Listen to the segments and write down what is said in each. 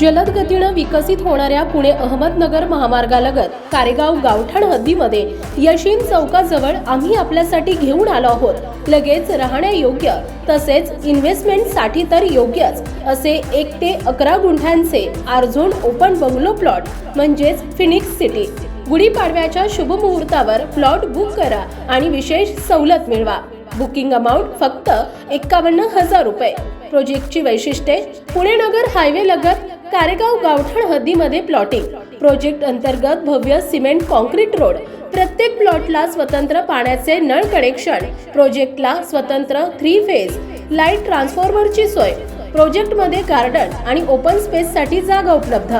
जलद गतीनं विकसित होणाऱ्या पुणे अहमदनगर महामार्गालगत कारेगाव गावठाण हद्दीमध्ये यशीन चौकाजवळ आम्ही आपल्यासाठी घेऊन आलो आहोत. लगेच राहण्यायोग्य तसेच इन्व्हेस्टमेंटसाठी तर योग्यच असे एक ते अकरा गुंठ्यांचे आरझोन ओपन बंगलो प्लॉट म्हणजेच फिनिक्स सिटी गुढीपाडव्याच्या शुभ मुहूर्तावर प्लॉट बुक करा आणि विशेष सवलत मिळवा. बुकिंग अमाऊंट फक्त एक्कावन्न हजार रुपये. प्रोजेक्टची वैशिष्ट्ये पुणे नगर हायवे लगत कारेगाव गावठण हद्दीमध्ये प्लॉटिंग प्रोजेक्ट अंतर्गत भव्य सिमेंट कॉन्क्रीट रोड प्रत्येक प्लॉटला स्वतंत्र पाण्याचे नळ कनेक्शन प्रोजेक्टला स्वतंत्र थ्री फेज लाइट ट्रान्सफॉर्मरची सोय. प्रोजेक्टमध्ये गार्डन आणि ओपन स्पेससाठी जागा उपलब्ध.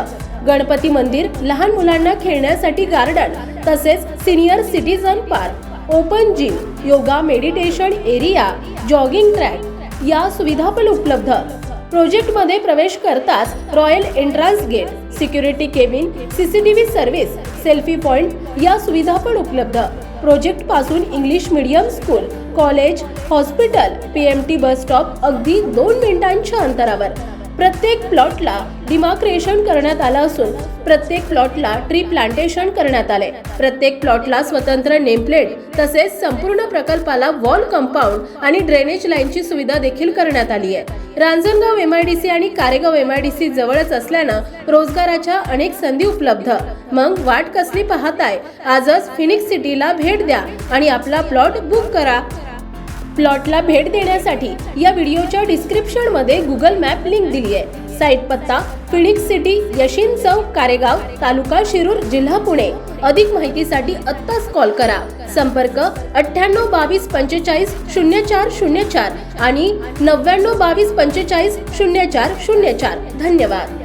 गणपती मंदिर लहान मुलांना खेळण्यासाठी गार्डन तसेच senior citizen park open gym yoga meditation area jogging track या सुविधा पण उपलब्ध. प्रोजेक्टमध्ये प्रवेश करताच royal entrance gate security cabin CCTV service selfie point या सुविधा पण उपलब्ध. प्रोजेक्टपासून English medium school college hospital PMT bus stop अगदी दोन मिनिटांच्या अंतरावर. प्रत्येक प्लॉटला डिमार्क्रेशन करण्यात आलं असून प्रत्येक प्लॉटला ट्री प्लांटेशन करण्यात आले. प्रत्येक प्लॉटला स्वतंत्र नेमप्लेट तसेच संपूर्ण प्रकल्पाला वॉल कंपाऊंड आणि ड्रेनेज लाईनची सुविधा देखील करण्यात आली आहे. रांजणगाव एमआयडीसी आणि कारेगाव एमआयडीसी जवळच असल्यानं रोजगाराच्या अनेक संधी उपलब्ध. मग वाट कसली पाहताय? आजच फिनिक्स सिटीला भेट द्या आणि आपला प्लॉट बुक करा. प्लॉटला भेट देण्यासाठी या व्हिडिओच्या डिस्क्रिप्शनमध्ये गुगल मॅप लिंक दिली आहे साईट पत्ता फिनिक्स सिटी यशिन चौक कारेगाव तालुका शिरूर जिल्हा पुणे. अधिक माहितीसाठी आत्ताच कॉल करा. संपर्क अठ्ठ्याण्णव बावीस पंचेचाळीस शून्य चार शून्य चार आणि नव्याण्णव बावीस पंचेचाळीस शून्य चार शून्य चार. धन्यवाद.